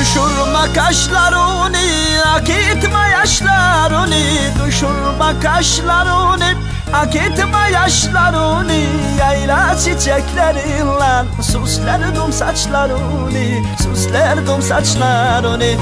Düşürme kaşlarını Akıtma yaşlarını. Düşürme kaşlarını Akıtma yaşlarını. Yayla çiçeklerinle Süslerdim saçlarını Süslerdim saçlarını.